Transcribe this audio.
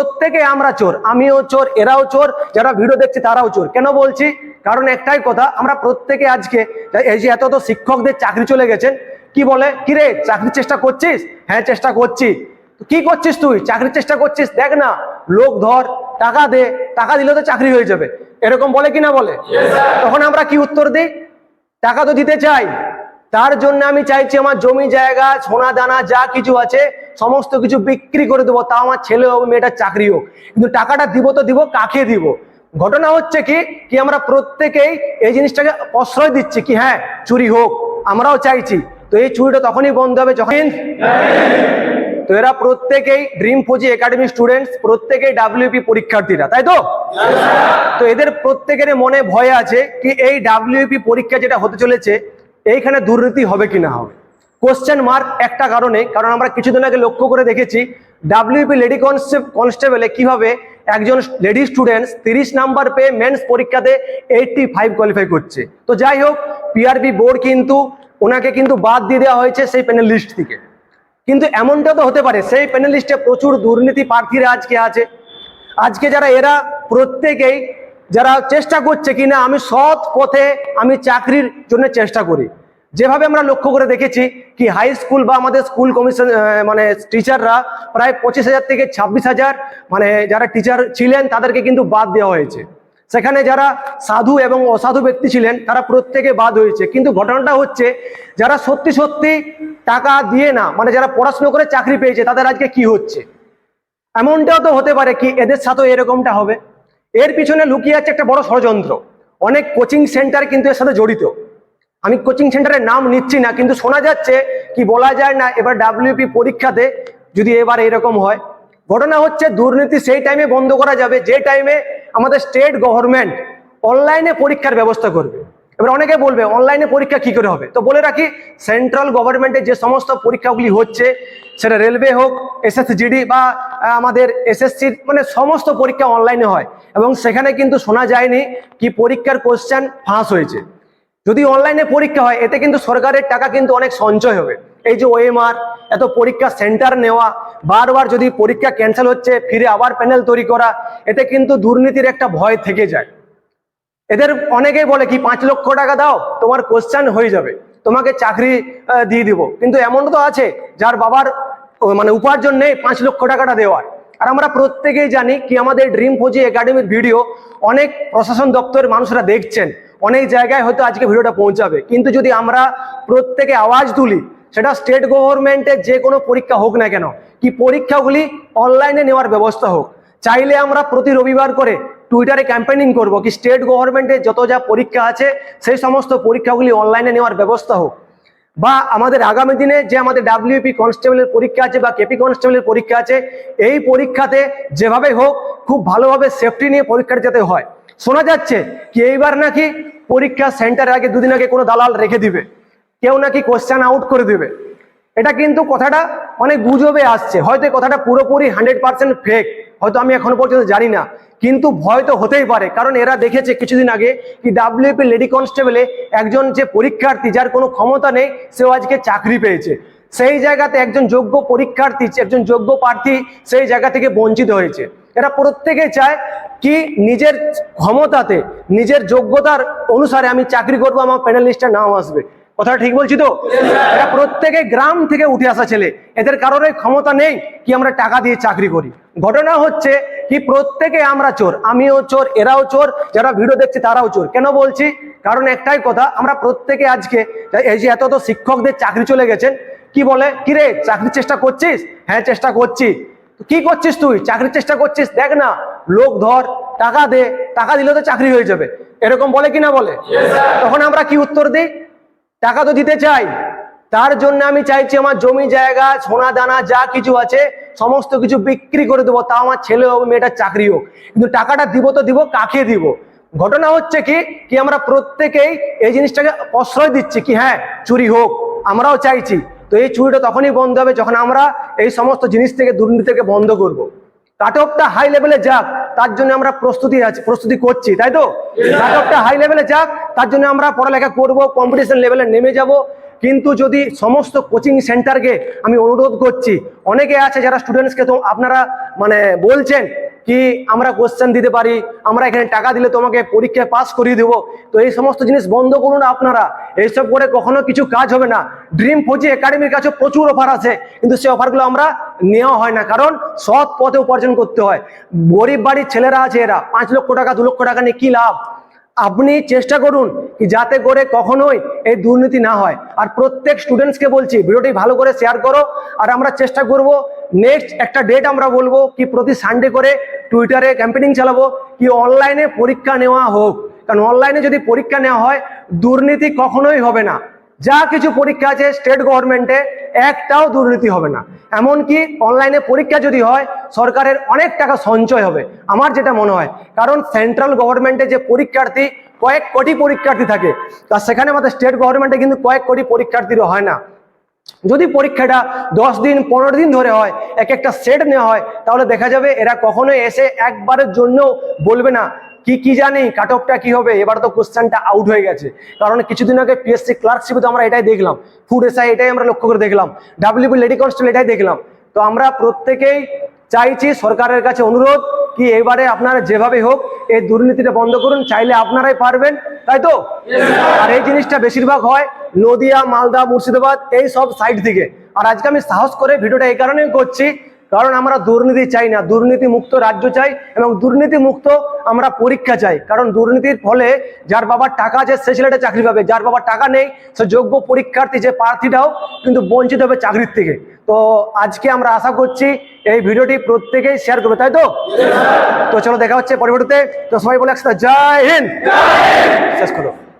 প্রত্যেকে আমরা চোর, আমিও চোর, এরাও চোর, যারা ভিডিও দেখছে তারাও চোর। কেন বলছি? কারণ একটাই কথা, আমরা প্রত্যেকে আজকে এই যে এত এত শিক্ষকদের চাকরি চলে গেছেন, কি বলে? কি রে, চাকরির চেষ্টা করছিস? হ্যাঁ চেষ্টা করছি। কি করছিস তুই? চাকরির চেষ্টা করছিস? দেখ না, লোক ধর, টাকা দে, টাকা দিলে তো চাকরি হয়ে যাবে। এরকম বলে কি না বলে? তখন আমরা কি উত্তর দিই? টাকা তো দিতে চাই, তার জন্য আমি চাইছি আমার জমি জায়গা, সোনা দানা, যা কিছু আছে সমস্ত কিছু বিক্রি করে দেবো তাও আমার ছেলে হোক মেয়েটার চাকরি হোক। কিন্তু টাকাটা দিব তো দিব কাকে দিব? ঘটনা হচ্ছে কি কি আমরা প্রত্যেকেই এই জিনিসটাকে প্রশ্রয় দিচ্ছি কি হ্যাঁ চুরি হোক আমরাও চাইছি। তো এই চুরিটা তখনই বন্ধ হবে যখন তো এরা প্রত্যেকেই ড্রিম ফৌজি একাডেমি স্টুডেন্টস প্রত্যেকেই ডাব্লিউপি পরীক্ষার্থীরা তাই তো? তো এদের প্রত্যেকের মনে ভয় আছে কি এই ডাব্লিউপি পরীক্ষা যেটা হতে চলেছে এইখানে দুর্নীতি হবে কি না হবে? কোশ্চেন মার্ক একটা কারণে, কারণ আমরা কিছুদিন আগে লক্ষ্য করে দেখেছি ডাব্লিউপি লেডি কনস্টেবলে কীভাবে একজন লেডি স্টুডেন্টস তিরিশ নাম্বার পেয়ে মেন্স পরীক্ষাতে এইটটি ফাইভ কোয়ালিফাই করছে। তো যাই হোক পিআরবি বোর্ড কিন্তু ওনাকে কিন্তু বাদ দিয়ে দেওয়া হয়েছে সেই প্যানেল লিস্ট থেকে। কিন্তু এমনটা তো হতে পারে, সেই প্যানেল লিস্টে প্রচুর দুর্নীতি প্রার্থীরা আজকে আছে। আজকে যারা, এরা প্রত্যেকেই যারা চেষ্টা করছে কিনা, আমি সৎ পথে আমি চাকরির জন্য চেষ্টা করি। যেভাবে আমরা লক্ষ্য করে দেখেছি কি হাই স্কুল বা আমাদের স্কুল কমিশন মানে টিচাররা প্রায় পঁচিশ হাজার থেকে ছাব্বিশ হাজার মানে যারা টিচার ছিলেন তাদেরকে কিন্তু বাদ দেওয়া হয়েছে। সেখানে যারা সাধু এবং অসাধু ব্যক্তি ছিলেন তারা প্রত্যেকে বাদ হয়েছে। কিন্তু ঘটনাটা হচ্ছে যারা সত্যি সত্যি টাকা দিয়ে না মানে যারা পড়াশুনো করে চাকরি পেয়েছে, তাদের আজকে কি হচ্ছে? এমনটাও তো হতে পারে কি এদের সাথেও এরকমটা হবে। এর পিছনে লুকিয়ে আছে একটা বড় ষড়যন্ত্র। অনেক কোচিং সেন্টার কিন্তু এর সাথে জড়িত। আমি কোচিং সেন্টারের নাম নিচ্ছি না, কিন্তু শোনা যাচ্ছে কি বলা যায় না, এবার ডাব্লিউপি পরীক্ষাতে যদি এবার এরকম হয়। ঘটনা হচ্ছে দুর্নীতি সেই টাইমে বন্ধ করা যাবে, যে টাইমে আমাদের স্টেট গভর্নমেন্ট অনলাইনে পরীক্ষার ব্যবস্থা করবে। এবার অনেকে বলবে অনলাইনে পরীক্ষা কি করে হবে? তো বলে রাখি সেন্ট্রাল গভর্নমেন্টের যে সমস্ত পরীক্ষাগুলি হচ্ছে, সেটা রেলওয়ে হোক এসএসজিডি বা আমাদের এসএসসি মানে সমস্ত পরীক্ষা অনলাইনে হয়। এবং সেখানে কিন্তু শোনা যায়নি কি পরীক্ষার কোশ্চেন ফাঁস হয়েছে। যদি অনলাইনে পরীক্ষা হয়, এতে কিন্তু সরকারের টাকা কিন্তু অনেক সঞ্চয় হবে। এই যে ওএমআর এত পরীক্ষা সেন্টার নেওয়া, বারবার যদি পরীক্ষা ক্যান্সেল হচ্ছে, ফিরে আবার প্যানেল তৈরি করা, এতে কিন্তু দুর্নীতির একটা ভয় থেকে যায়। এদের অনেকেই বলে কি, পাঁচ লক্ষ টাকা দাও, তোমার কোশ্চেন হয়ে যাবে, তোমাকে চাকরি দিয়ে দিব। কিন্তু এমন তো আছে, যার বাবার মানে উপার্জন নেই, পাঁচ লক্ষ টাকাটা দেওয়ার। আর আমরা প্রত্যেকেই জানি কি, আমাদের ড্রিম ফৌজি একাডেমির ভিডিও অনেক প্রশাসন দপ্তরের মানুষরা দেখছেন। অনেক জায়গায় হয়তো আজকে ভিডিওটা পৌঁছাবে। কিন্তু যদি আমরা প্রত্যেকে আওয়াজ তুলি, সেটা স্টেট গভর্নমেন্টের যে কোনো পরীক্ষা হোক না কেন, কি পরীক্ষাগুলি অনলাইনে নেওয়ার ব্যবস্থা হোক। চাইলে আমরা প্রতি রবিবার করে টুইটারে ক্যাম্পেনিং করব কি স্টেট গভর্নমেন্টের যত যা পরীক্ষা আছে, সেই সমস্ত পরীক্ষাগুলি অনলাইনে নেওয়ার ব্যবস্থা হোক। বা আমাদের আগামী দিনে যে আমাদের ডাব্লিউপি কনস্টেবলের পরীক্ষা আছে বা কেপি কনস্টেবলের পরীক্ষা আছে, এই পরীক্ষাতে যেভাবে হোক খুব ভালোভাবে সেফটি নিয়ে পরীক্ষাটা যাতে হয়। শোনা যাচ্ছে কি এইবার নাকি পরীক্ষা সেন্টারের আগে দুদিন আগে কোনো দালাল রেখে দিবে। কেউ নাকি কোশ্চেন আউট করে দেবে। এটা কিন্তু কথাটা অনেক গুজবে আসছে। হয়তো এই কথাটা পুরোপুরি হান্ড্রেড পার্সেন্ট ফেক হয়তো আমি এখনও পর্যন্ত জানি না। কিন্তু ভয় তো হতেই পারে। কারণ এরা দেখেছে কিছুদিন আগে কি ডাব্লিউপি লেডি কনস্টেবলে একজন যে পরীক্ষার্থী যার কোনো ক্ষমতা নেই, সেও আজকে চাকরি পেয়েছে। সেই জায়গাতে একজন যোগ্য পরীক্ষার্থী, একজন যোগ্য প্রার্থী সেই জায়গা থেকে বঞ্চিত হয়েছে। এরা প্রত্যেকে চায় কি নিজের ক্ষমতাতে, নিজের যোগ্যতার অনুসারে আমি চাকরি করব, আমার প্যানেল লিস্টে নাম আসবে। কথাটা ঠিক বলছি তো? এটা প্রত্যেকে গ্রাম থেকে উঠে আসা ছেলে। এদের কারোর ক্ষমতা নেই কি আমরা টাকা দিয়ে চাকরি করি। ঘটনা হচ্ছে কি প্রত্যেকে আমরা চোর, আমিও চোর, এরাও চোর, যারা ভিডিও দেখছে তারাও চোর। কেন বলছি? কারণ একটাই কথা, আমরা প্রত্যেকে আজকে এই যে এত এত শিক্ষকদের চাকরি চলে গেছেন, কি বলে? কিরে চাকরির চেষ্টা করছিস? হ্যাঁ চেষ্টা করছি। তো কি করছিস তুই? চাকরির চেষ্টা করছিস? দেখ না, লোক ধর, টাকা দে, টাকা দিলে তো চাকরি হয়ে যাবে। এরকম বলে কি না বলে? তখন আমরা কি উত্তর দিই? টাকা তো দিতে চাই। তার জন্য আমি চাইছি আমার জমি জায়গা, সোনা দানা, যা কিছু আছে, সমস্ত কিছু বিক্রি করে দেবো। তাও আমার ছেলে হোক, মেয়েটার চাকরি হোক। কিন্তু টাকাটা দিব তো দিব, কাকে দিব? ঘটনা হচ্ছে কি? কি আমরা প্রত্যেকেই এই জিনিসটাকে প্রশ্রয় দিচ্ছি কি হ্যাঁ চুরি হোক, আমরাও চাইছি। তো এই চুরিটা তখনই বন্ধ হবে যখন আমরা এই সমস্ত জিনিস থেকে দুর্নীতিকে বন্ধ করব। কাট অফটা হাই লেভেলে যাক তার জন্য আমরা প্রস্তুতি আছি প্রস্তুতি করছি তাই তো? কাট অফটা হাই লেভেলে যাক তার জন্য আমরা পড়ালেখা করব কম্পিটিশন লেভেলে নেমে যাব। কিন্তু যদি সমস্ত কোচিং সেন্টারকে আমি অনুরোধ করছি অনেকে আছে যারা স্টুডেন্টসকে তো আপনারা মানে বলছেন কি আমরা কোশ্চেন দিতে পারি? আমরা এখানে টাকা দিলে তোমাকে পরীক্ষায় পাস করিয়ে দেবো। তো এই সমস্ত জিনিস বন্ধ করুন আপনারা। এইসব করে কখনো কিছু কাজ হবে না। ড্রিম ফৌজি একাডেমির কাছে প্রচুর অফার আছে। কিন্তু সেই অফারগুলো আমরা নেওয়া হয় না। কারণ সৎ পথে উপার্জন করতে হয়। গরিব বাড়ির ছেলেরা আছে এরা। পাঁচ লক্ষ টাকা, দু লক্ষ টাকা নিয়ে কি লাভ? আপনি চেষ্টা করুন কি যাতে করে কখনোই এই দুর্নীতি না হয়। আর প্রত্যেক স্টুডেন্টসকে বলছি, ভিডিওটি ভালো করে শেয়ার করো। আর আমরা চেষ্টা করব নেক্সট একটা ডেট আমরা বলব কি প্রতি সানডে করে টুইটারে ক্যাম্পেনিং চালাবো, কি অনলাইনে পরীক্ষা নেওয়া হোক। কারণ অনলাইনে যদি পরীক্ষা নেওয়া হয়, দুর্নীতি কখনোই হবে না। যা কিছু পরীক্ষা আছে স্টেট গভর্নমেন্টে একটাও দুর্নীতি হবে না। এমনকি অনলাইনে পরীক্ষা যদি হয়, সরকারের অনেক টাকা সঞ্চয় হবে। আমার যেটা মনে হয়, কারণ সেন্ট্রাল গভর্নমেন্টে যে পরীক্ষার্থী, কয়েক কোটি পরীক্ষার্থী থাকে। আর সেখানে আমাদের স্টেট গভর্নমেন্টে কিন্তু কয়েক কোটি পরীক্ষার্থীরও হয় না। যদি পরীক্ষাটা দশ দিন, পনেরো দিন ধরে হয় এক একটা সেট নেওয়া হয়, তাহলে দেখা যাবে এরা কখনোই এসে একবারের জন্য বলবে না, কি কি জানি কাট কি হবে, এবার তো কোশ্চেনটা আউট হয়ে গেছে। কারণ কিছুদিন আগে পিএসসি ক্লার্কশিপে তো আমরা এটাই দেখলাম ফুড এসআই এটাই আমরা লক্ষ্য করে দেখলাম ডাব্লিউবি লেডি কনস্টেবল এটাই দেখলাম। তো আমরা প্রত্যেকেই চাইছি সরকারের কাছে অনুরোধ কি এবারে আপনারা যেভাবে হোক এই দুর্নীতিটা বন্ধ করুন, চাইলে আপনারাই পারবেন, তাই তো? আর এই জিনিসটা বেশিরভাগ হয় নদিয়া, মালদা, মুর্শিদাবাদ, এই সব সাইড থেকে। আর আজকে আমি সাহস করে ভিডিওটা এই কারণেই করছি, কারণ আমরা দুর্নীতি চাই না, দুর্নীতি মুক্ত রাজ্য চাই এবং দুর্নীতি মুক্ত আমরা পরীক্ষা চাই। কারণ দুর্নীতির ফলে যার বাবার টাকা আছে, সে ছেলেটা চাকরি পাবে। যার বাবার টাকা নেই, সে যোগ্য পরীক্ষার্থী যে প্রার্থীটাও কিন্তু বঞ্চিত হবে চাকরির থেকে। তো আজকে আমরা আশা করছি এই ভিডিওটি প্রত্যেকেই শেয়ার করবে তাই তো? তো চলো দেখা হচ্ছে পরবর্তীতে। তো সবাই বলে একসাথে জয় হিন্দ। শেষ করো।